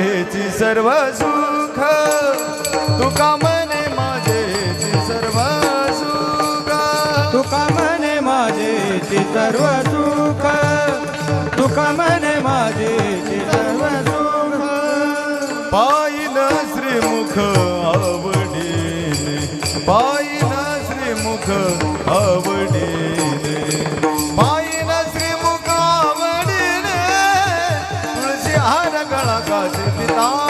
माझेची सर्व सुख. तुका म्हणे माझेची सर्व सुख. तुका म्हणे माझे ते सर्व सुख. तुका म्हणे माझे ते सर्व सुख. पाहिन श्रीमुख आवडीने पाहिन श्रीमुख आवडीने पाहिन श्रीमुख आवडीने तुळशी हार गळा काचे 사랑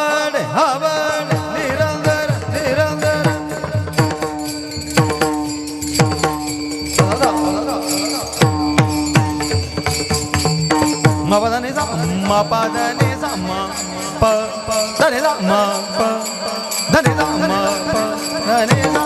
pa da ni sa ma pa da ni sa ma pa da ni sa ma pa da ni sa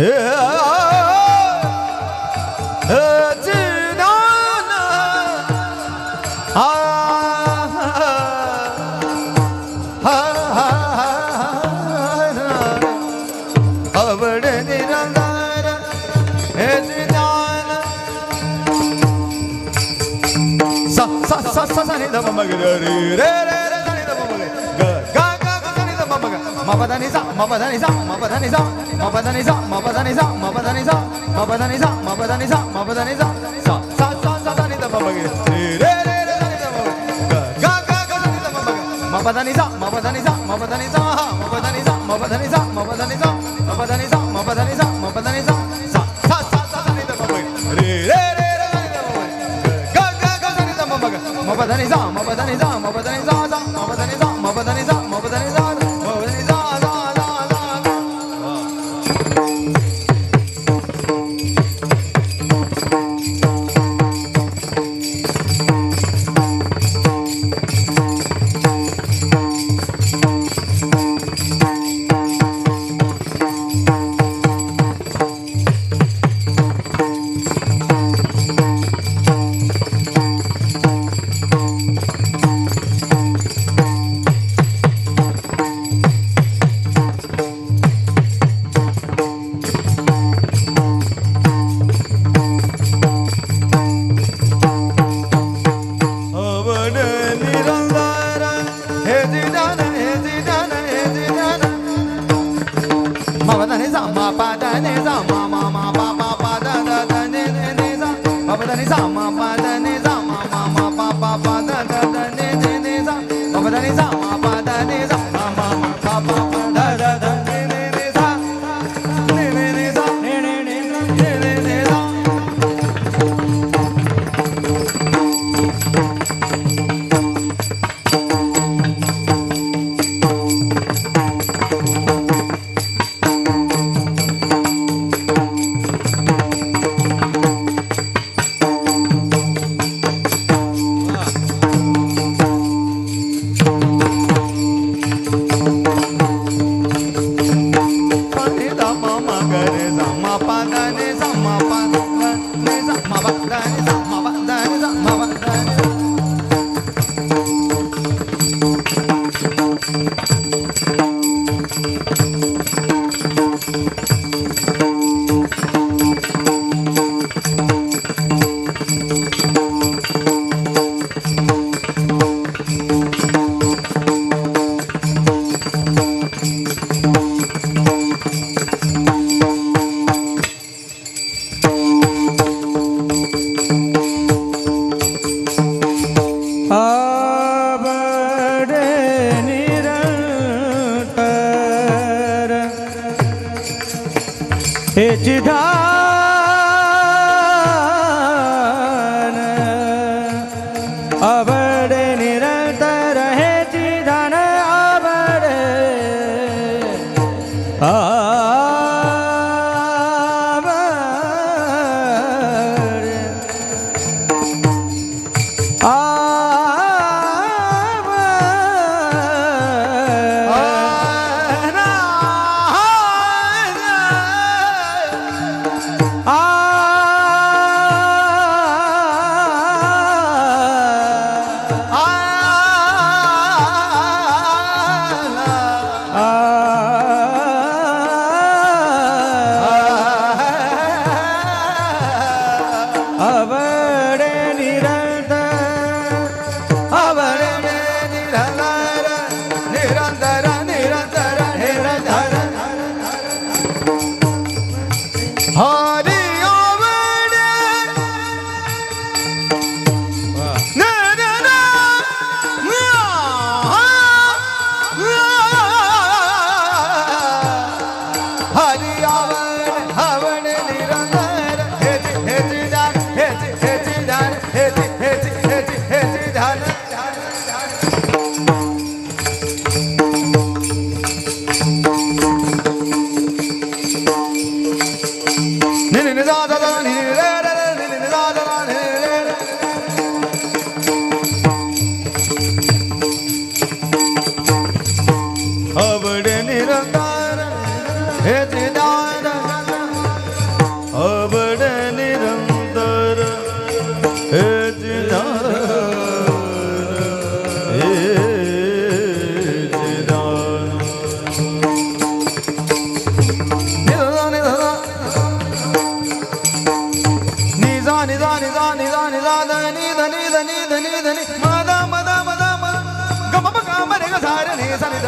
Hari sa sa sa ni da ma ma ga re re re re sa ni da ma ma ga ga ga ga sa ni da ma ma ga ma pa da ni sa ma pa da ni sa ma pa da ni sa ma pa da ni sa ma pa da ni sa ma pa da ni sa ma pa da ni sa ma pa da ni sa ma pa da ni sa sa sa sa sa sa ni da ma ma ga re re re re sa ni da ma ma ga ga ga ga sa ni da ma ma ga ma pa da ni sa ma pa da ni sa ma pa da ni sa ha dans les arts. அவர் sanidad.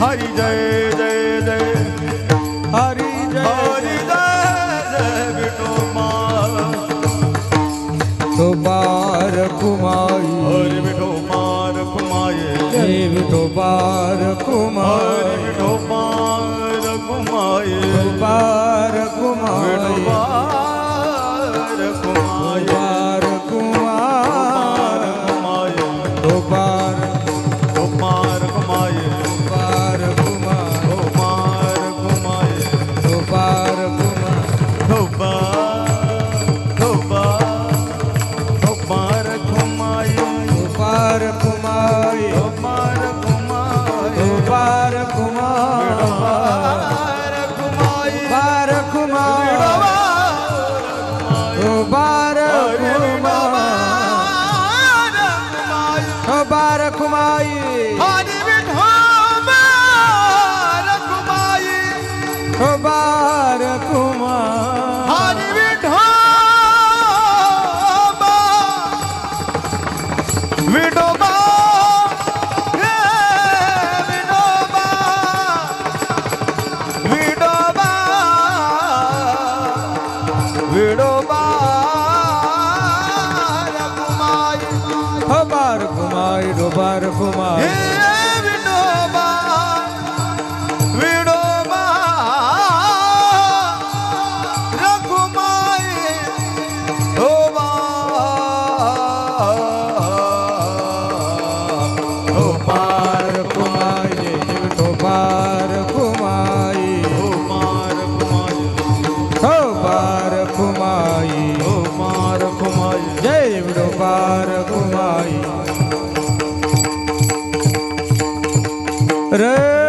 haydi. મુબારક માઈ હરી બેઠો મુબારક માઈ મુબારક માઈ रे